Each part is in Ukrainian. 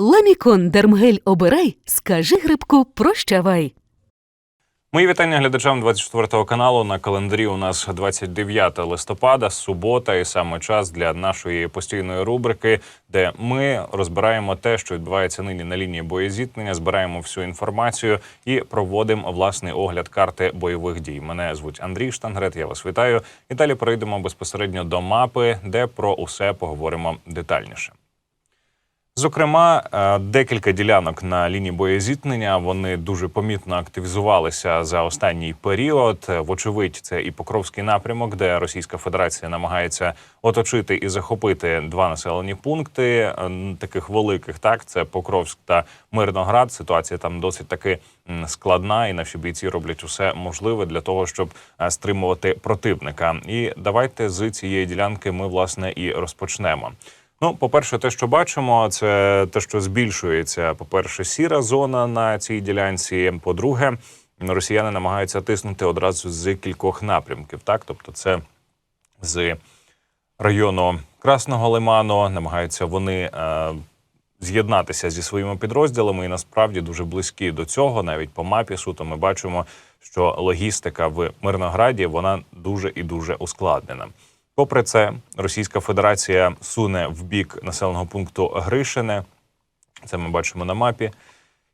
Ламікон Дермгель обирай, скажи грибку прощавай. Мої вітання глядачам 24 каналу. На календарі у нас 29 листопада, субота, і саме час для нашої постійної рубрики, де ми розбираємо те, що відбувається нині на лінії боєзіткнення, збираємо всю інформацію і проводимо власний огляд карти бойових дій. Мене звуть Андрій Штангрет. Я вас вітаю. І далі перейдемо безпосередньо до мапи, де про усе поговоримо детальніше. Зокрема, е, декілька ділянок на лінії боєзіткнення вони дуже помітно активізувалися за останній період. Е, Вочевидь, це і Покровський напрямок, де Російська Федерація намагається оточити і захопити два населені пункти, е, таких великих. Так, це Покровськ та Мирноград. Ситуація там досить таки складна, і наші бійці роблять усе можливе для того, щоб стримувати противника. І давайте з цієї ділянки ми власне і розпочнемо. Ну, по-перше, те, що бачимо, це те, що збільшується. По-перше, сіра зона на цій ділянці. По-друге, росіяни намагаються тиснути одразу з кількох напрямків. Так, тобто, це з району Красного Лиману, намагаються вони е, з'єднатися зі своїми підрозділами, і насправді дуже близькі до цього. Навіть по мапі суто ми бачимо, що логістика в Мирнограді вона дуже і дуже ускладнена. Попри це, Російська Федерація суне в бік населеного пункту Гришине. Це ми бачимо на мапі.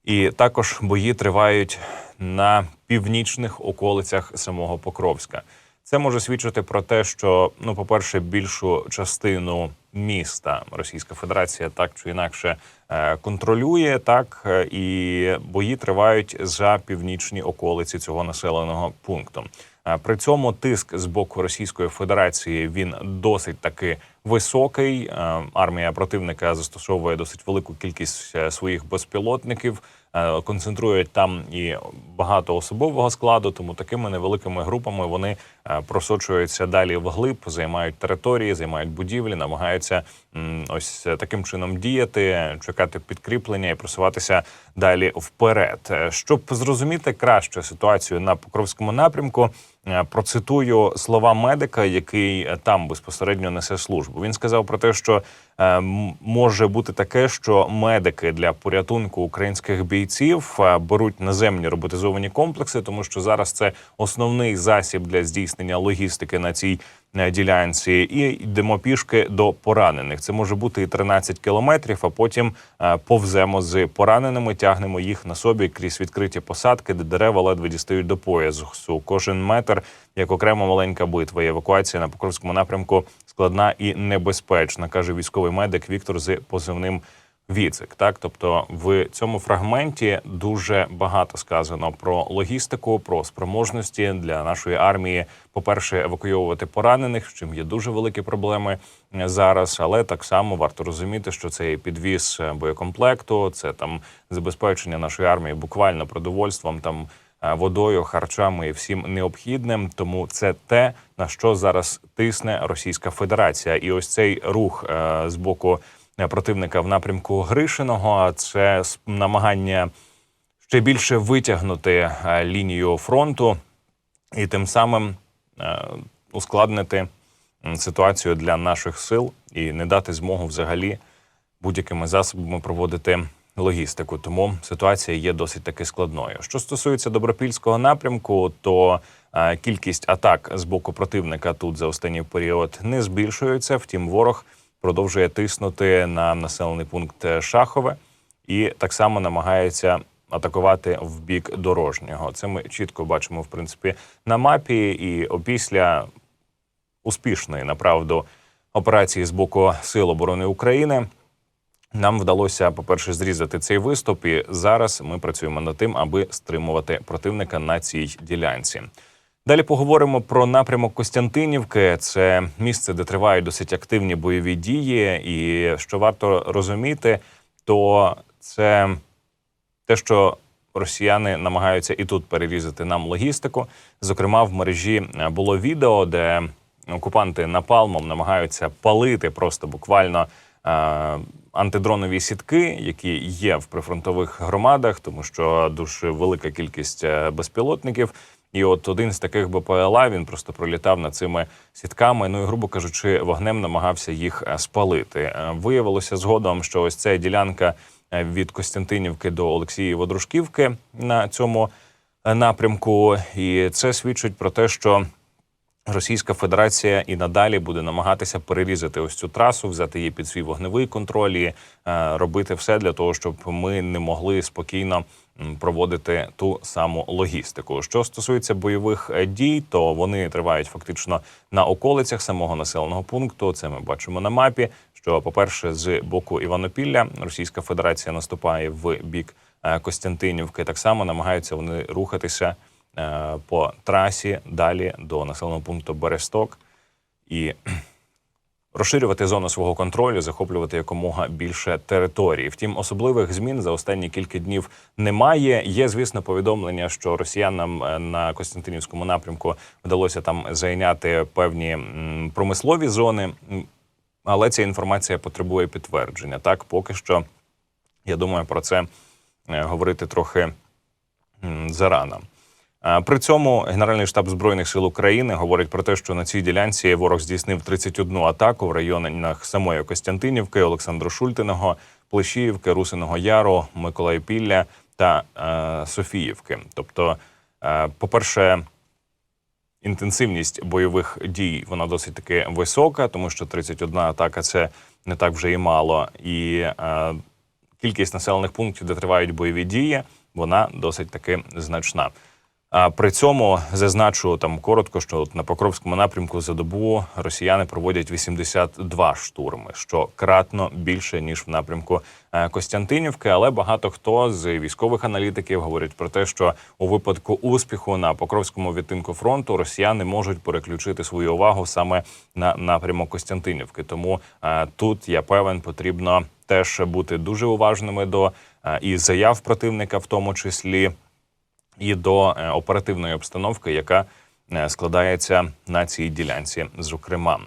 І також бої тривають на північних околицях самого Покровська. Це може свідчити про те, що, ну, по-перше, більшу частину міста Російська Федерація так чи інакше е, контролює, так е, і бої тривають за північні околиці цього населеного пункту. При цьому тиск з боку Російської Федерації він досить таки високий. Е, Армія противника застосовує досить велику кількість е, своїх безпілотників, е, концентрують там і багато особового складу. Тому такими невеликими групами вони просочуються далі вглиб, займають території, займають будівлі, намагаються ось е, таким чином діяти, чекати підкріплення і просуватися далі вперед. Е, Щоб зрозуміти краще ситуацію на Покровському напрямку. Е, Процитую слова медика, який е, там безпосередньо несе службу. Він сказав про те, що е, може бути таке, що медики для порятунку українських бійців е, беруть наземні роботизовані комплекси, тому що зараз це основний засіб для здійснення логістики на цій е, ділянці, і йдемо пішки до поранених. Це може бути і 13 кілометрів, а потім е, повземо з пораненими, тягнемо їх на собі крізь відкриті посадки, де дерева ледве дістають до поясу. Кожен метр як окрема маленька битва. Евакуація на Покровському напрямку складна і небезпечна, каже військовий медик Віктор з позивним. Віцик, так тобто в цьому фрагменті дуже багато сказано про логістику, про спроможності для нашої армії. По перше, евакуйовувати поранених, з чим є дуже великі проблеми е, зараз. Але так само варто розуміти, що це і підвіз е, боєкомплекту, це там забезпечення нашої армії буквально продовольством, там е, водою, харчами і всім необхідним. Тому це те на що зараз тисне Російська Федерація, і ось цей рух з боку противника в напрямку Гришиного. Це намагання ще більше витягнути е, лінію фронту і тим самим е, ускладнити ситуацію для наших сил і не дати змогу взагалі будь-якими засобами проводити логістику. Тому ситуація є досить таки складною. Що стосується добропільського напрямку, то е, кількість атак з боку противника тут за останній період не збільшується. Втім, ворог продовжує тиснути на населений пункт Шахове і так само намагається атакувати в бік дорожнього. Це ми чітко бачимо, в принципі, на мапі. І опісля успішної направду операції з боку Сил оборони України. Нам вдалося, по-перше, зрізати цей виступ, і зараз ми працюємо над тим, аби стримувати противника на цій ділянці. Далі поговоримо про напрямок Костянтинівки. Це місце, де тривають досить активні бойові дії. І що варто розуміти, то це те, що росіяни намагаються і тут перерізати нам логістику. Зокрема, в мережі було відео, де окупанти напалмом намагаються палити просто буквально е, антидронові сітки, які є в прифронтових громадах, тому що дуже велика кількість е, безпілотників. І от один з таких БПЛА він просто пролітав над цими сітками. Ну і грубо кажучи, вогнем намагався їх е, спалити. Е, Виявилося згодом, що ось ця ділянка е, від Костянтинівки до Олексієво Дружківки на цьому напрямку. І це свідчить про те, що Російська Федерація і надалі буде намагатися перерізати ось цю трасу, взяти її під свій вогневий контроль і робити все для того, щоб ми не могли спокійно проводити ту саму логістику. Що стосується бойових е, дій, то вони тривають фактично на околицях самого населеного пункту. Це ми бачимо на мапі. Що, по-перше, з боку Іванопілля Російська Федерація наступає в бік е, Костянтинівки. Так само намагаються вони рухатися е, по трасі далі до населеного пункту Бересток і розширювати зону свого контролю, захоплювати якомога більше території. Втім, особливих змін за останні кілька днів немає. Є, звісно, повідомлення, що росіянам е, на Костянтинівському напрямку вдалося там зайняти певні промислові зони, але ця інформація потребує підтвердження. Так, поки що, я думаю, про це е, говорити трохи зарано. А, При цьому Генеральний штаб збройних сил України говорить про те, що на цій ділянці ворог здійснив 31 атаку в районах самої Костянтинівки, Олександру Шультиного, Плещіївки, Русиного Яру, Миколаївпілля та е, Софіївки. Тобто, е, по-перше, інтенсивність бойових дій вона досить таки висока, тому що 31 атака це не так вже і мало. І е, кількість населених пунктів, де тривають бойові дії, вона досить таки значна. А при цьому зазначу там коротко, що от на Покровському напрямку за добу росіяни проводять 82 штурми, що кратно більше ніж в напрямку е, Костянтинівки. Але багато хто з військових аналітиків говорить про те, що у випадку успіху на Покровському відтинку фронту росіяни можуть переключити свою увагу саме на напрямок Костянтинівки. Тому е, тут я певен, потрібно теж бути дуже уважними до е, і заяв противника, в тому числі і до е, оперативної обстановки, яка е, складається на цій ділянці, зокрема.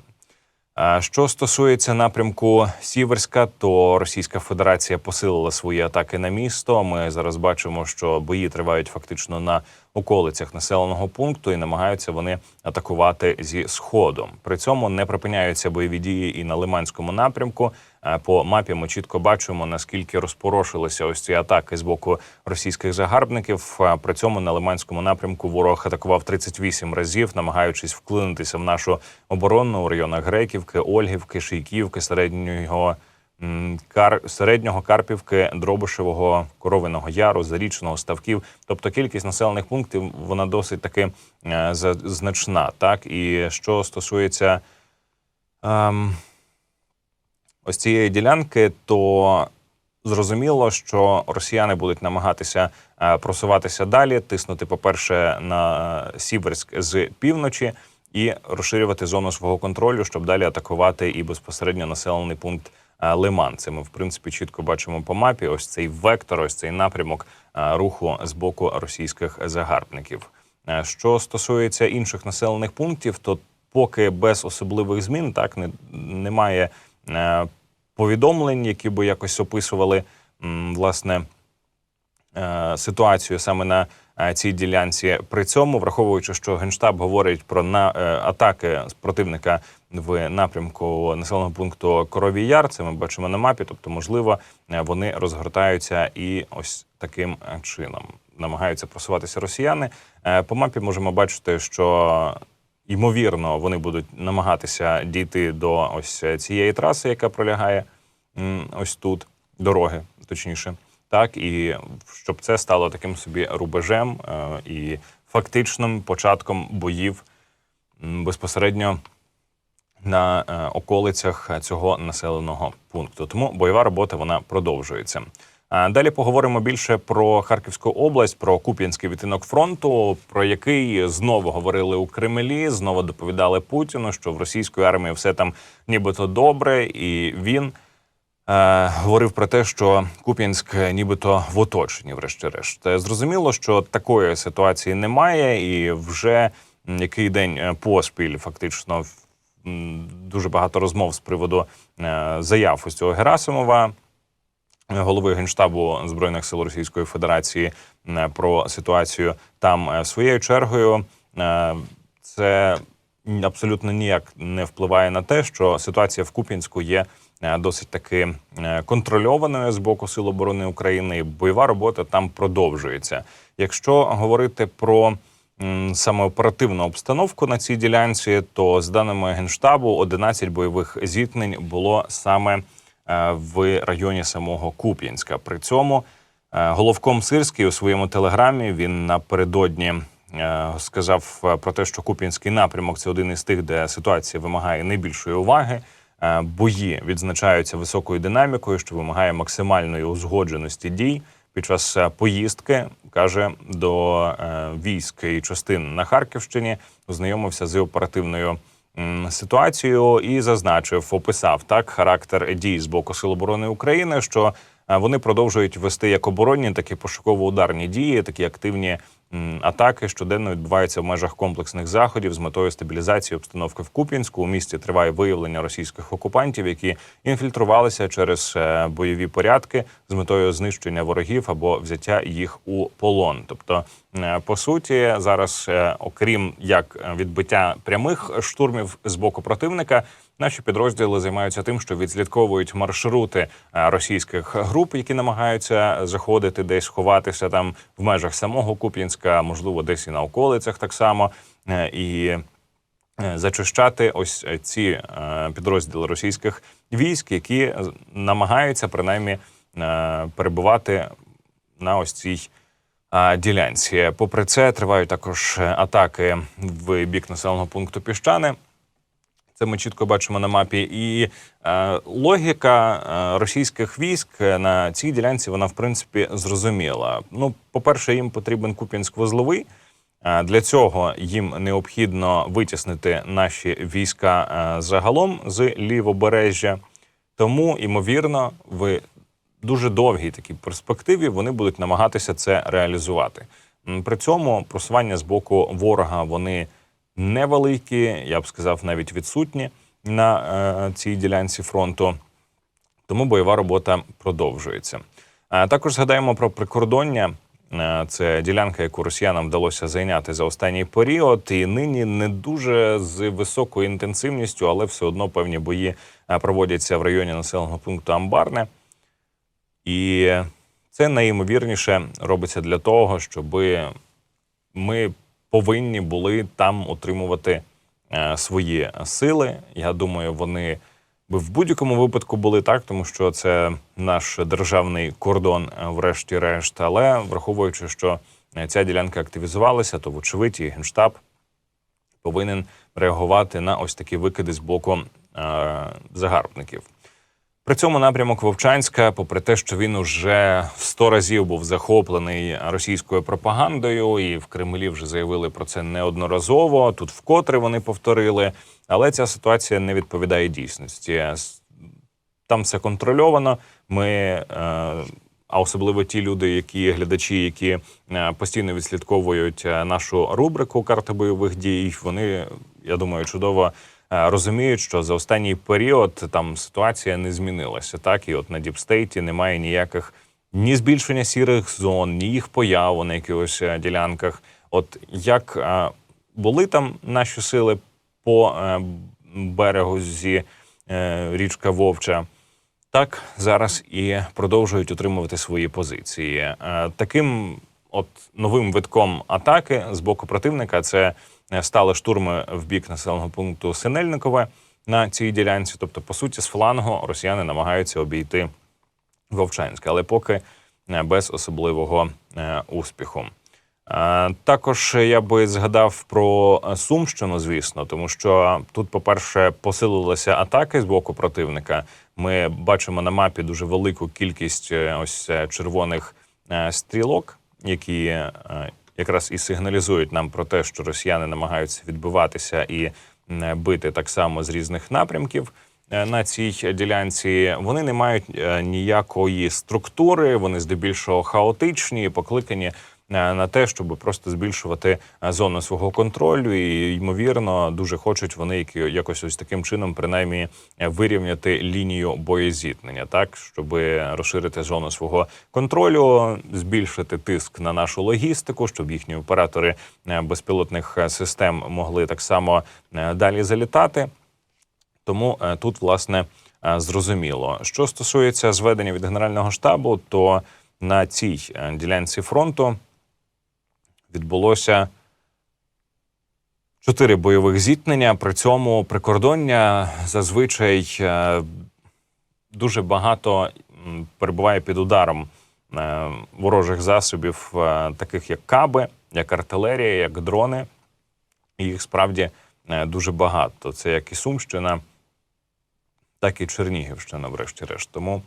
Що стосується напрямку Сіверська, то Російська Федерація посилила свої атаки на місто. Ми зараз бачимо, що бої тривають фактично на околицях населеного пункту і намагаються вони атакувати зі сходу. При цьому не припиняються бойові дії і на Лиманському напрямку. Е, По мапі ми чітко бачимо наскільки розпорошилися ось ці атаки з боку російських загарбників. При цьому на Лиманському напрямку ворог атакував 38 разів, намагаючись вклинитися в нашу оборону у районах Греківки, Ольгівки, Шийківки, середнього. Кар середнього Карпівки, Дробишевого, Коровиного Яру, Зарічного, Ставків. Тобто кількість населених пунктів вона досить таки е, значна. Так і що стосується ем, ось цієї ділянки, то зрозуміло, що росіяни будуть намагатися е, просуватися далі, тиснути, по-перше, на Сіверськ з півночі і розширювати зону свого контролю, щоб далі атакувати і безпосередньо населений пункт е, Лиман. Це ми в принципі чітко бачимо по мапі. Ось цей вектор, ось цей напрямок е, руху з боку російських загарбників. Е, Що стосується інших населених пунктів, то поки без особливих змін так не, немає е, повідомлень, які би якось описували власне е, ситуацію саме на е, цій ділянці. При цьому, враховуючи, що генштаб говорить про на е, атаки противника в напрямку населеного пункту Коровій Яр, це ми бачимо на мапі. Тобто, можливо, е, вони розгортаються і ось таким е, чином намагаються просуватися росіяни. Е, По мапі можемо бачити, що ймовірно вони будуть намагатися дійти до ось цієї траси, яка пролягає ось тут, дороги, точніше. Так, і щоб це стало таким собі рубежем е, і фактичним початком боїв безпосередньо на е, околицях цього населеного пункту. Тому бойова робота вона продовжується. А Далі поговоримо більше про Харківську область, про Куп'янський відтинок фронту, про який знову говорили у Кремлі, знову доповідали Путіну, що в російської армії все там нібито добре, і він е, говорив про те, що Куп'янськ нібито в оточенні, врешті-решт. Е, Зрозуміло, що такої ситуації немає, і вже який день е, поспіль фактично дуже багато розмов з приводу е, заяв ось цього Герасимова голови генштабу збройних сил Російської Федерації е, про ситуацію там Е, своєю чергою. е, Це абсолютно ніяк не впливає на те, що ситуація в Куп'янську є досить таки контрольованою з боку Сил оборони України. і Бойова робота там продовжується. Якщо говорити про саме оперативну обстановку на цій ділянці, то з даними генштабу 11 бойових зіткнень було саме в районі самого Куп'янська. При цьому е, головком Сирський у своєму телеграмі він напередодні е, сказав е, про те, що Куп'янський напрямок це один із тих, де ситуація вимагає найбільшої уваги. Е, Бої відзначаються високою динамікою, що вимагає максимальної узгодженості дій. Під час е, поїздки каже до е, військ і частин на Харківщині, ознайомився з оперативною м, ситуацією і зазначив, описав так характер дій з боку Сил оборони України, що е, вони продовжують вести як оборонні, так і пошуково-ударні дії, такі активні атаки щоденно відбуваються в межах комплексних заходів з метою стабілізації обстановки в Куп'янську. У місті триває виявлення російських окупантів, які інфільтрувалися через е, бойові порядки з метою знищення ворогів або взяття їх у полон. Тобто, е, по суті, зараз, е, окрім як відбиття прямих штурмів з боку противника. Наші підрозділи займаються тим, що відслідковують маршрути е, російських груп, які намагаються заходити десь ховатися там в межах самого Куп'янська, можливо, десь і на околицях так само. Е, І е, зачищати ось ці підрозділи російських військ, які намагаються принаймні перебувати на ось цій ділянці. Попри це, тривають також атаки в бік населеного пункту Піщани. Це ми чітко бачимо на мапі. І е, логіка е, російських військ на цій ділянці вона в принципі зрозуміла. Ну, по-перше, їм потрібен Куп'янськ вузловий. Е, Для цього їм необхідно витіснити наші війська е, загалом з лівобережжя. Тому, ймовірно, в дуже довгій такій перспективі вони будуть намагатися це реалізувати. При цьому просування з боку ворога вони невеликі, я б сказав, навіть відсутні на е, цій ділянці фронту. Тому бойова робота продовжується. Також згадаємо про прикордоння. Е, Це ділянка, яку росіянам вдалося зайняти за останній період, і нині не дуже з високою інтенсивністю, але все одно певні бої е, проводяться в районі населеного пункту Амбарне. І це найімовірніше робиться для того, щоб ми повинні були там отримувати е, свої сили. Я думаю, вони би в будь-якому випадку були так, тому що це наш державний кордон, е, врешті-решт. Але враховуючи, що е, ця ділянка активізувалася, то вочевидь і генштаб повинен реагувати на ось такі викиди з боку загарбників. При цьому напрямок Вовчанська, попри те, що він уже сто разів був захоплений російською пропагандою, і в Кремлі вже заявили про це неодноразово. Тут вкотре вони повторили, але ця ситуація не відповідає дійсності. Там все контрольовано. Ми, е, а особливо ті люди, які глядачі, які е, постійно відслідковують е, нашу рубрику карти бойових дій. Вони, я думаю, чудово розуміють, що за останній період там ситуація не змінилася. Так і от на діпстейті немає ніяких ні збільшення сірих зон, ні їх появу на якихось е, ділянках. От як е, були там наші сили по е, берегу зі е, річка Вовча. Так зараз і продовжують утримувати свої позиції. Е, Таким от новим витком атаки з боку противника це е, стали штурми в бік населеного пункту Синельникове на цій ділянці. Тобто, по суті, з флангу росіяни намагаються обійти Вовчанськ, але поки е, без особливого е, успіху. Е, Також я би згадав про е, Сумщину, звісно, тому що тут, по-перше, посилилися атаки з боку противника. Ми бачимо на мапі дуже велику кількість е, ось е, червоних е, стрілок, які е, якраз і сигналізують нам про те, що росіяни намагаються відбиватися і м, бити так само з різних напрямків е, на цій ділянці. Вони не мають е, ніякої структури, вони здебільшого хаотичні, покликані е, на те, щоб просто збільшувати е, зону свого контролю, і ймовірно, дуже хочуть вони які- якось ось таким чином, принаймні, е, вирівняти лінію боєзіткнення, так щоб розширити зону свого контролю, збільшити тиск на нашу логістику, щоб їхні оператори е, безпілотних систем могли так само далі залітати. Тому тут, власне, зрозуміло. Що стосується зведення від Генерального штабу, то на цій ділянці фронту відбулося чотири бойових зіткнення. При цьому прикордоння зазвичай е, дуже багато перебуває під ударом е, ворожих засобів, е, таких як каби, як артилерія, як дрони. Їх справді дуже багато. Це як і Сумщина, так і Чернігівщина, врешті-решт. Тому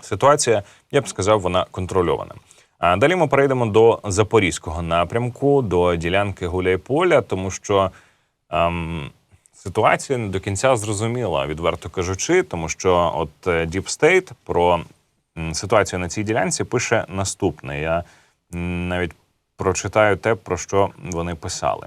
ситуація, я б сказав, вона контрольована. А далі ми перейдемо до запорізького напрямку, до ділянки Гуляйполя, тому що ем, ситуація не до кінця зрозуміла, відверто кажучи, тому що от е, Deep State про ситуацію на цій ділянці пише наступне. Я навіть прочитаю те, про що вони писали.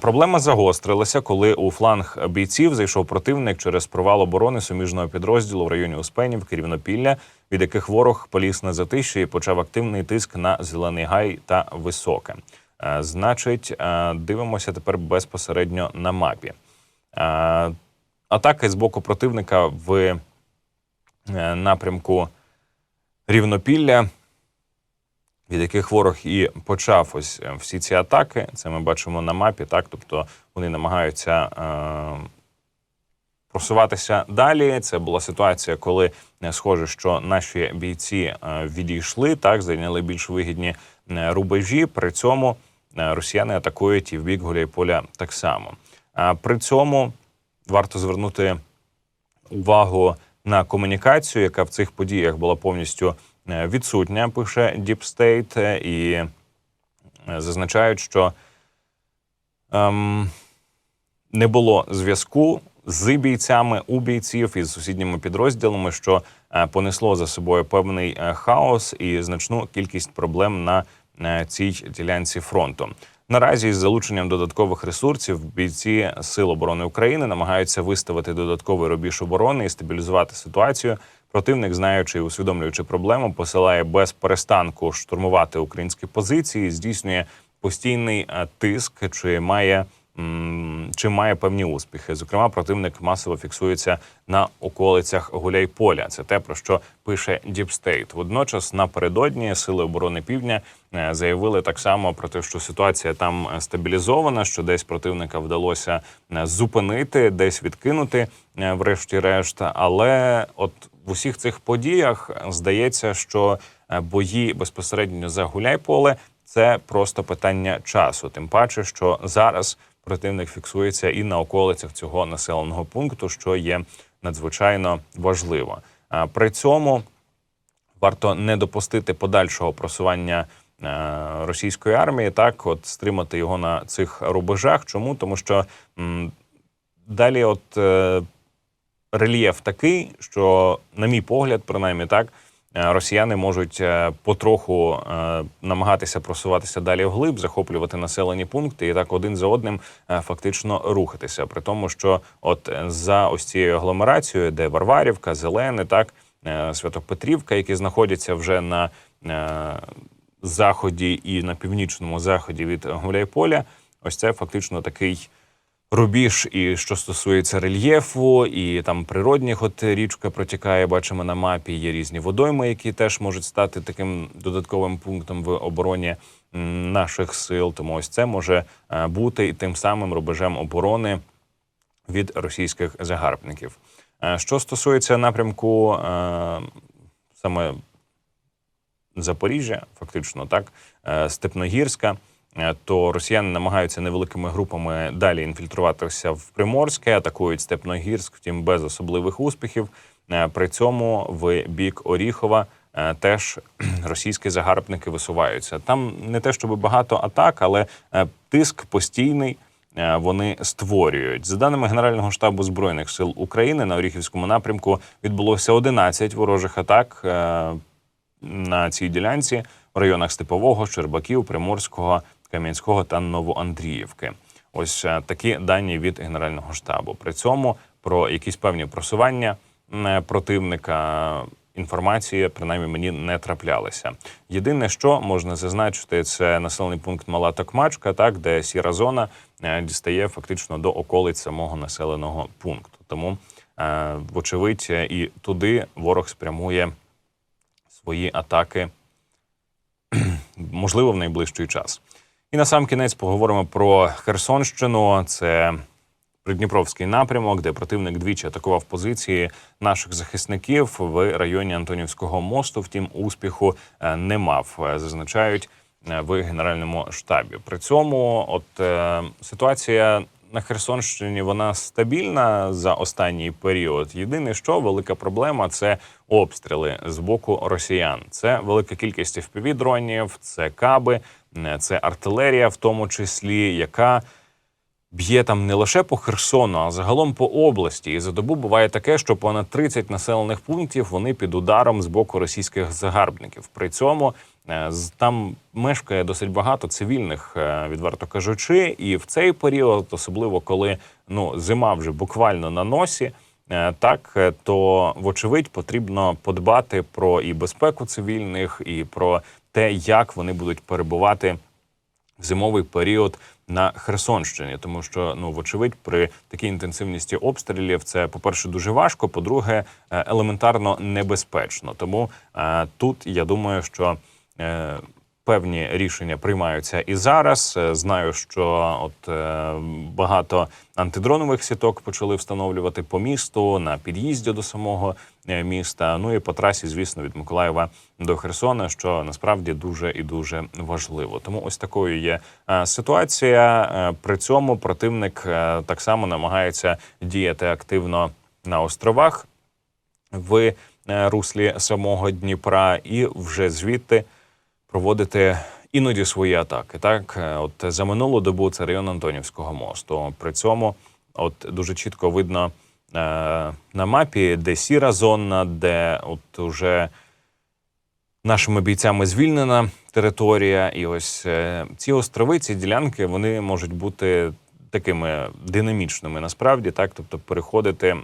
Проблема загострилася, коли у фланг бійців зайшов противник через провал оборони суміжного підрозділу в районі Успенівки, Рівнопілля, від яких ворог поліз на затиші і почав активний тиск на Зелений Гай та Високе. Е, Значить, е, дивимося тепер безпосередньо на мапі. Е, Атаки з боку противника в напрямку Рівнопілля від яких ворог і почав ось всі ці атаки. Це ми бачимо на мапі, так тобто вони намагаються просуватися далі. Це була ситуація, коли е, схоже, що наші бійці е, відійшли, так зайняли більш вигідні е, рубежі. При цьому росіяни атакують і в бік Гуляйполя так само. При цьому варто звернути увагу на комунікацію, яка в цих подіях була повністю відсутня, пише Deep State, і зазначають, що ем, не було зв'язку з бійцями у бійців із сусідніми підрозділами, що е, понесло за собою певний е, хаос і значну кількість проблем на е, цій ділянці фронту. Наразі з залученням додаткових ресурсів бійці Сил оборони України намагаються виставити додатковий рубіж оборони і стабілізувати ситуацію. Противник, знаючи і усвідомлюючи проблему, посилає без перестанку штурмувати українські позиції, здійснює постійний тиск, чи має чи має певні успіхи. Зокрема, противник масово фіксується на околицях Гуляйполя. Це те, про що пише State. Водночас напередодні сили оборони Півдня е, заявили так само про те, що ситуація там стабілізована, що десь противника вдалося е, зупинити, десь відкинути, е, врешті-решт. Але от в усіх цих подіях здається, що бої безпосередньо за Гуляйполе це просто питання часу. Тим паче, що зараз противник фіксується і на околицях цього населеного пункту, що є надзвичайно важливо. При цьому варто не допустити подальшого просування е, російської армії, так от стримати його на цих рубежах. Чому? Тому що далі, от е, рельєф такий, що, на мій погляд, принаймні так. Е, Росіяни можуть е, потроху е, намагатися просуватися далі вглиб, захоплювати населені пункти і так один за одним фактично рухатися. При тому, що от за ось цією агломерацією, де Варварівка, Зелене, так Святопетрівка, які знаходяться вже на заході і на північному заході від Гуляйполя, ось це фактично такий рубіж, і що стосується рельєфу, і там природних, от річка протікає, бачимо на мапі. Є різні водойми, які теж можуть стати таким додатковим пунктом в обороні наших сил. Тому ось це може е, бути і тим самим рубежем оборони від російських загарбників. Е, Що стосується напрямку е, саме Запоріжжя, фактично так, Степногірська, то росіяни намагаються невеликими групами далі інфільтруватися в Приморське, атакують Степногірськ, втім без особливих успіхів. Е, При цьому в бік Оріхова е, теж російські загарбники висуваються. Там не те, щоб багато атак, але е, тиск постійний. е, Вони створюють за даними Генерального штабу збройних сил України на Оріхівському напрямку відбулося 11 ворожих атак е, на цій ділянці в районах Степового, Щербаків, Приморського, Кам'янського та Новоандріївки. Ось е, такі дані від Генерального штабу. При цьому про якісь певні просування противника інформації, принаймні мені не траплялися. Єдине, що можна зазначити, це населений пункт Мала Токмачка, так де сіра зона е, дістає фактично до околиць самого населеного пункту. Тому Е, Вочевидь, е, і туди ворог спрямує свої атаки, можливо, в найближчий час. І на сам кінець поговоримо про Херсонщину. Це Придніпровський напрямок, де противник двічі атакував позиції наших захисників в районі Антонівського мосту. Втім, успіху е, не мав, е, зазначають е, в генеральному штабі. При цьому, от ситуація на Херсонщині вона стабільна за останній період. Єдине, що велика проблема це обстріли з боку росіян. Це велика кількість fpv дронів, це каби, це артилерія, в тому числі, яка б'є там не лише по Херсону, а загалом по області. І за добу буває таке, що понад 30 населених пунктів вони під ударом з боку російських загарбників. При цьому е, там мешкає досить багато цивільних, е, відверто кажучи, і в цей період, особливо коли ну зима вже буквально на носі. е, Так, е, то вочевидь потрібно подбати про і безпеку цивільних, і про те, як вони будуть перебувати в зимовий період на Херсонщині, тому що ну вочевидь, при такій інтенсивності обстрілів це, по-перше, дуже важко. По-друге, е, елементарно небезпечно. Тому е, тут я думаю, що е, певні рішення приймаються і зараз. Е, Знаю, що от е, багато антидронових сіток почали встановлювати по місту на під'їзді до самого міста. Ну і по трасі, звісно, від Миколаєва до Херсона, що насправді дуже і дуже важливо. Тому ось такою є е, ситуація. Е, При цьому противник е, так само намагається діяти активно на островах в е, руслі самого Дніпра, і вже звідти проводити іноді свої атаки. Так, Е, от за минулу добу це район Антонівського мосту. При цьому, от дуже чітко видно е, на мапі, де сіра зона, де от уже нашими бійцями звільнена територія. І ось е, ці острови, ці ділянки, вони можуть бути такими динамічними насправді, так, тобто переходити.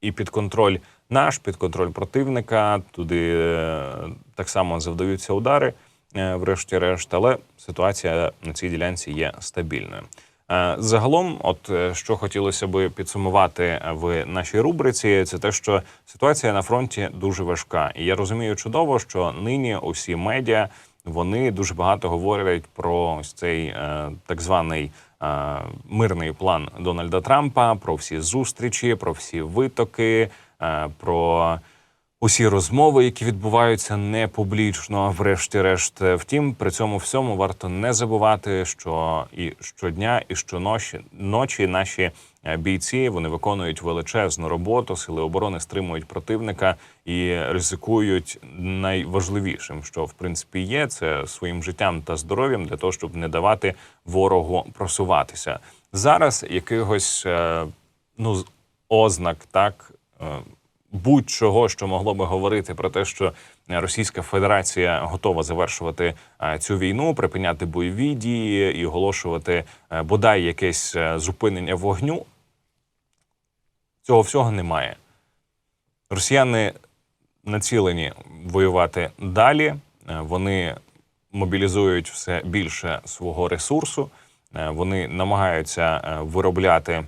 і під контроль наш, під контроль противника. Туди е, так само завдаються удари, е, врешті-решт, але ситуація на цій ділянці є стабільною. Е, Загалом, от е, що хотілося би підсумувати в нашій рубриці, це те, що ситуація на фронті дуже важка. І я розумію чудово, що нині усі медіа вони дуже багато говорять про ось цей е, так званий е, мирний план Дональда Трампа, про всі зустрічі, про всі витоки, е, про усі розмови, які відбуваються не публічно, врешті-решт. Втім, при цьому всьому варто не забувати, що і щодня, і щоночі ночі наші е, бійці вони виконують величезну роботу. Сили оборони стримують противника і ризикують найважливішим, що в принципі є, це своїм життям та здоров'ям для того, щоб не давати ворогу просуватися. Зараз якихось е, ну ознак так. Будь-чого, що могло би говорити про те, що Російська Федерація готова завершувати е, цю війну, припиняти бойові дії і оголошувати е, бодай якесь е, зупинення вогню. Цього всього немає. Росіяни націлені воювати далі. Вони мобілізують все більше свого ресурсу. Вони намагаються виробляти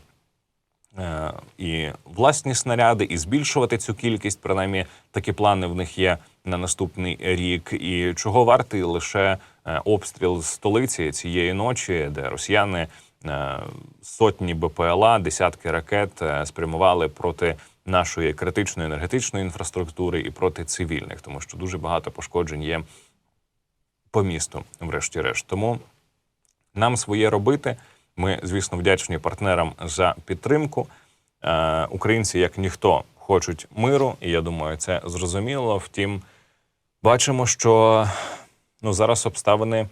і власні снаряди, і збільшувати цю кількість. Принаймні, такі плани в них є на наступний рік. І чого вартий лише е, обстріл столиці цієї ночі, де росіяни е, сотні БПЛА, десятки ракет е, спрямували проти нашої критичної енергетичної інфраструктури і проти цивільних, тому що дуже багато пошкоджень є по місту, врешті-решт. Тому нам своє робити. Ми, звісно, вдячні партнерам за підтримку. Е, українці, як ніхто, хочуть миру, і я думаю, це зрозуміло. Втім, бачимо, що ну, зараз обставини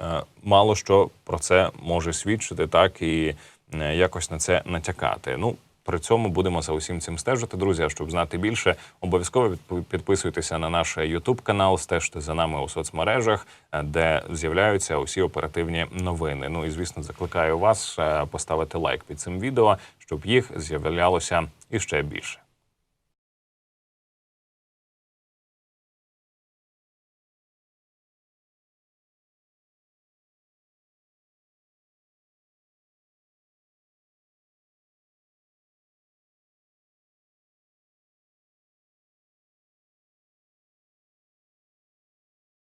е, мало що про це може свідчити, так і е, якось на це натякати. Ну, при цьому будемо за усім цим стежити, друзі. А щоб знати більше, обов'язково підписуйтеся на наш youtube канал, стежте за нами у соцмережах, е, де з'являються усі оперативні новини. Ну і звісно, закликаю вас е, поставити лайк під цим відео, щоб їх з'являлося іще більше.